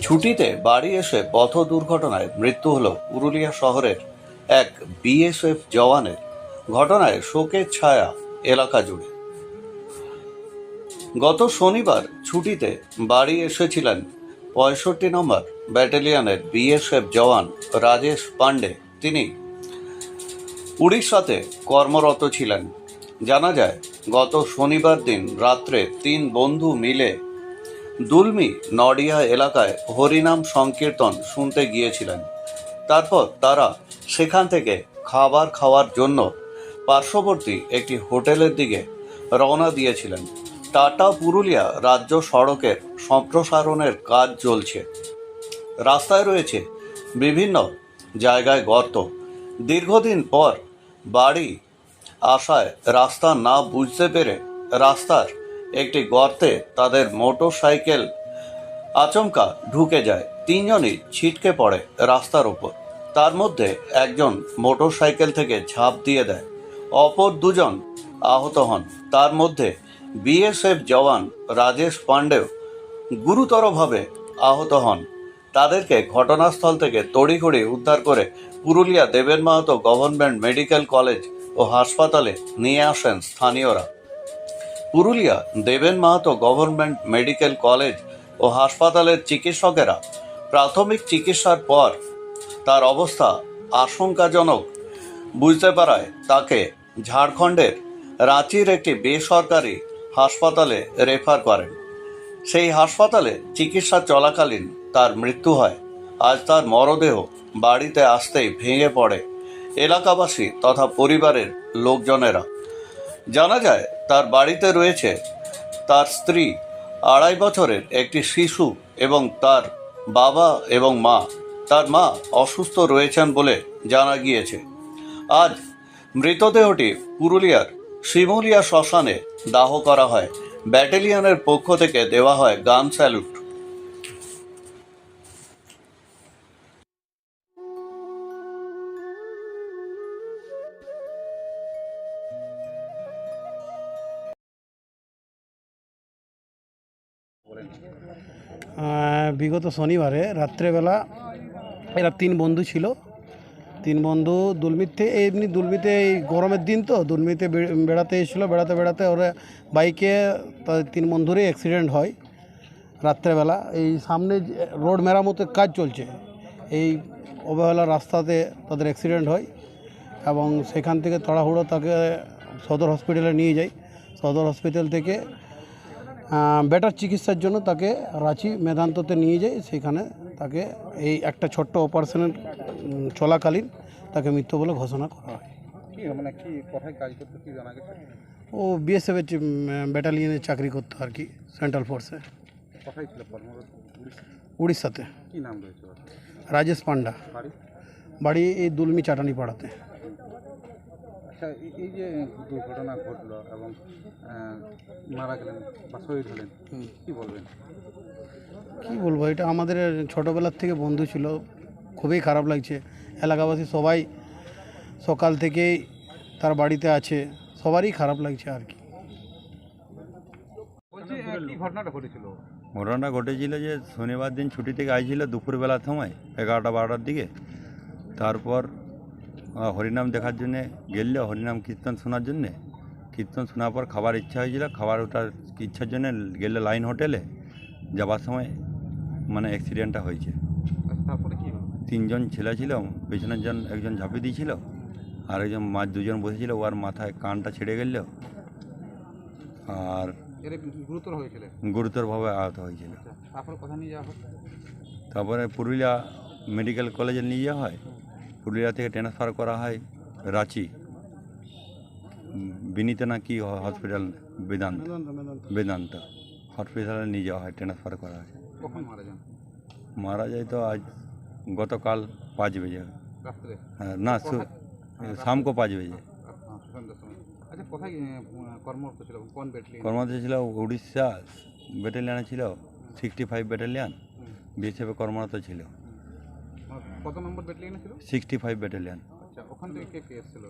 ছুটিতে বাড়ি এসে পথ দুর্ঘটনায় মৃত্যু হল পুরুলিয়া শহরের এক বিএসএফ জওয়ানের। ঘটনায় শোকের ছায়া এলাকা জুড়ে। গত শনিবার ছুটিতে বাড়ি এসেছিলেন পঁয়ষট্টি নম্বর ব্যাটালিয়নের বিএসএফ জওয়ান রাজেশ পান্ডে তিনি উড়িষ্যাতে কর্মরত ছিলেন। জানা যায়, গত শনিবার দিন রাত্রে তিন বন্ধু মিলে দুলমি নডিয়া এলাকায় হরিনাম সংকীর্তন শুনতে গিয়েছিলেন। তারপর তারা সেখান থেকে খাবার খাওয়ার জন্য পার্শ্ববর্তী একটি হোটেলের দিকে রওনা দিয়েছিলেন। টাটা পুরুলিয়া রাজ্য সড়কের সম্প্রসারণের কাজ চলছে। রাস্তায় রয়েছে বিভিন্ন জায়গায় গর্ত। দীর্ঘদিন পর বাড়ি আসায় রাস্তা না বুঝতে পেরে রাস্তার একটি গর্তে তাদের মোটর সাইকেল আচমকা ঢুকে যায়। তিনজনই ছিটকে পড়ে রাস্তার ওপর তার মধ্যে একজন মোটর সাইকেল থেকে ঝাঁপ দিয়ে দেয়। অপর দুজন আহত হন। তার মধ্যে বিএসএফ জওয়ান রাজেশ পাণ্ডেও গুরুতরভাবে আহত হন। তাদেরকে ঘটনাস্থল থেকে তড়িঘড়ি উদ্ধার করে Purulia Deben Mahato government medical college ও হাসপাতালে নিয়ে আসেন স্থানীয়রা। Purulia Deben Mahato government medical college ও হাসপাতালের চিকিৎসকেরা প্রাথমিক চিকিৎসার পর তার অবস্থা আশঙ্কাজনক। বুঝতে পারায় তাকে ঝাড়খণ্ডের রাঁচির একটি বেসরকারি হাসপাতালে রেফার করেন। সেই হাসপাতালে চিকিৎসা চলাকালীন তার মৃত্যু হয়। আজ তার মরদেহ বাড়িতে আসতেই ভেঙে পড়ে। এলাকাবাসী তথা পরিবারের লোকজনেরা জানা যায়, তার বাড়িতে রয়েছে তার স্ত্রী আড়াই বছরের একটি শিশু এবং তার বাবা এবং মা। তার মা অসুস্থ রয়েছেন বলে জানা গিয়েছে। আজ মৃতদেহটি পুরুলিয়ার শিমুলিয়া শ্মশানে দাহ করা হয়। ব্যাটালিয়নের পক্ষ থেকে দেওয়া হয় গান স্যালুট। বিগত শনিবারে রাত্রেবেলা এরা তিন বন্ধু ছিল। তিন বন্ধু দুলমিতে এমনি দুলমিতে এই গরমের দিন তো, দুলমিতে বেড়াতে এসেছিল, বেড়াতে বেড়াতে ওরা বাইকে তাদের তিন বন্ধুরই অ্যাক্সিডেন্ট হয় রাত্রেবেলা। এই সামনে রোড মেরামতের কাজ চলছে, এই অবহেলা রাস্তাতে তাদের অ্যাক্সিডেন্ট হয় এবং সেখান থেকে তাড়াহুড়ো তাকে সদর হসপিটালে নিয়ে যায়। সদর হসপিটাল থেকে বেটার চিকিৎসার জন্য তাকে রাঁচি মেদান্ততে নিয়ে যায় সেখানে তাকে এই একটা ছোট্ট অপারেশনের চলাকালীন তাকে মৃত্যু বলে ঘোষণা করা হয়। মানে ও বিএসএফের ব্যাটালিয়নে চাকরি করতো আর কি সেন্ট্রাল ফোর্সে উড়িষ্যাতে? রাজেশ পান্ডা। বাড়ি? এই দুলমি চাটানি পাড়াতে আচ্ছা এই- যে দুর্ঘটনা ঘটলো এবং মারা গেলেন বা শহীদ হলেন কি বলবেন? কী বলব এটা আমাদের ছোটোবেলার থেকে বন্ধু ছিল খুবই খারাপ লাগছে। এলাকাবাসী সবাই সকাল থেকেই তার বাড়িতে আছে সবারই খারাপ লাগছে আর কি ঘটনাটা ঘটেছিল? ঘটনাটা ঘটেছিল যে শনিবার দিন ছুটি থেকে আইছিল দুপুরবেলার সময় এগারোটা বারোটার দিকে। তারপর হরিনাম দেখার জন্যে গেল হরিনাম কীর্তন শোনার জন্যে। কীর্তন শোনার পর খাবার ইচ্ছা হয়েছিল খাবার ওঠার ইচ্ছার জন্যে গেলে লাইন হোটেলে যাবার সময় মানে অ্যাক্সিডেন্টটা হয়েছে। তিনজন ছেলে ছিল পেছনের জন একজন ঝাঁপি দিয়েছিল আর একজন মাছ দুজন বসেছিল ওর মাথায় কানটা ছেড়ে গেল। আর গুরুতর হয়েছিল? গুরুতরভাবে আহত হয়েছিল। আচ্ছা তারপরে পুরুলিয়া মেডিকেল কলেজে নিয়ে যাওয়া হয়। পুরুলিয়া থেকে ট্রান্সফার করা হয় রাঁচি। বিনীতে না কি হসপিটাল বেদান্ত। বেদান্ত হসপিটালে নিয়ে যাওয়া হয় ট্রান্সফার করা হয়। মারা যায় তো আজ গতকাল পাঁচ বেজে। হ্যাঁ, না সু- শাম কো পাঁচ বেজে। আচ্ছা কর্মরত ছিল? উড়িষ্যা ব্যাটালিয়ানে ছিল সিক্সটি ফাইভ ব্যাটালিয়ান বিএসএফে কর্মরত ছিল। কত নম্বর ব্যাটালিয়নে ছিল? সিক্সটি ফাইভ ব্যাটালিয়ান আচ্ছা ওখান থেকে কে কে এসেছিল?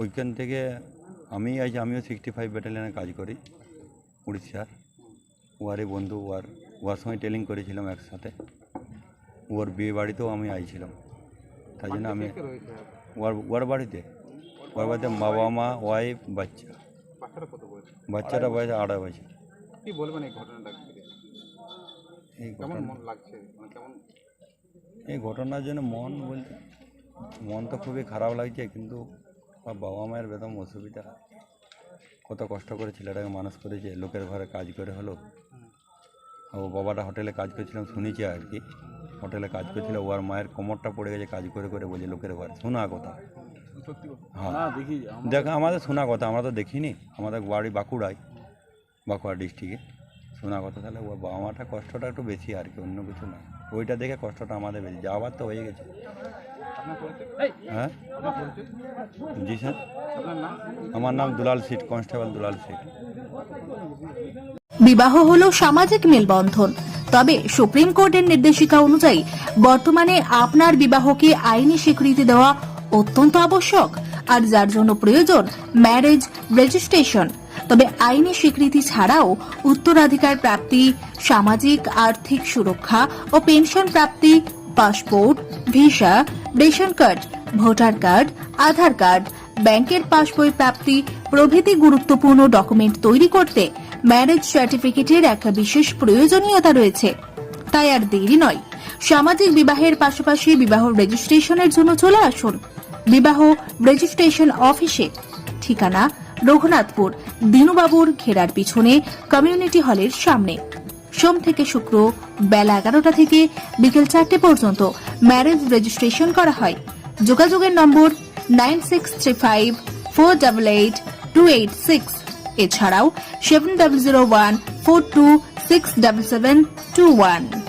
ওইখান থেকে আমি আজ আমিও সিক্সটি ফাইভ ব্যাটালিয়ানে কাজ করি উড়িষ্যার। ওয়ারে বন্ধু ওয়ার ওয়ার সময় টেলিং করেছিলাম একসাথে। ওর বিয়ে বাড়িতেও আমি আইছিলাম। তাই জন্য আমি ওর ওর বাড়িতে। ওর বাড়িতে বাবা মা ওয়াইফ বাচ্চা। বাচ্চারা বয়স? বাচ্চাটা বয়স আড়াই বছর। কি বলবেন এই ঘটনাটা? এই ঘটনা লাগছে? মানে কেমন এই ঘটনার জন্য মন বলতে মন তো খুবই খারাপ লাগছে কিন্তু বাবা মায়ের বেদম অসুবিধা। কত কষ্ট করে ছেলেটাকে মানুষ করেছে লোকের ঘরে কাজ করে হলো। ও বাবাটা হোটেলে কাজ করছিলাম শুনেছি আর কি। হোটেলে কাজ করছিল ওর মায়ের কোমরটা পড়ে গেছে কাজ করে করে বলছে লোকের ঘরে শোনা কথা। হ্যাঁ। দেখা আমাদের শোনা কথা আমরা তো দেখিনি। আমাদের বাড়ি বাঁকুড়ায় বাঁকুড়া ডিস্ট্রিক্টে। শোনা কথা তাহলে ওর বাবা মাটা কষ্টটা একটু বেশি আর কি অন্য কিছু না ওইটা দেখে কষ্টটা আমাদের বেশি। যাওয়ার তো হয়ে গেছে। হ্যাঁ? জি স্যার। আমার নাম দুলাল সিট কনস্টেবল দুলাল সিট বিবাহ হলো সামাজিক মেলবন্ধন। তবে সুপ্রিম কোর্টের নির্দেশিকা অনুযায়ী বর্তমানে আপনার বিবাহকে আইনি স্বীকৃতি দেওয়া অত্যন্ত আবশ্যক। আর যার জন্য প্রয়োজন ম্যারেজ রেজিস্ট্রেশন। তবে আইনি স্বীকৃতি ছাড়াও উত্তরাধিকার প্রাপ্তি, সামাজিক আর্থিক সুরক্ষা ও পেনশন প্রাপ্তি, passport, visa, ration card, voter card, Aadhaar card, ব্যাংকের পাসবই প্রাপ্তি, প্রভৃতি গুরুত্বপূর্ণ ডকুমেন্ট তৈরি করতে ম্যারেজ সার্টিফিকেটের একটা বিশেষ প্রয়োজনীয়তা রয়েছে। তাই আর দেরি নয়। সামাজিক বিবাহের পাশাপাশি বিবাহ রেজিস্ট্রেশনের জন্য চলে আসুন। বিবাহ রেজিস্ট্রেশন অফিসে। ঠিকানা রঘুনাথপুর দিনুবাবুর ঘেরার পিছনে কমিউনিটি হলের সামনে। সোম থেকে শুক্র বেলা এগারোটা থেকে বিকেল চারটে পর্যন্ত ম্যারেজ রেজিস্ট্রেশন করা হয়। যোগাযোগের number nine six three five four double eight two eight six এছাড়াও seven double zero one four two six double seven two one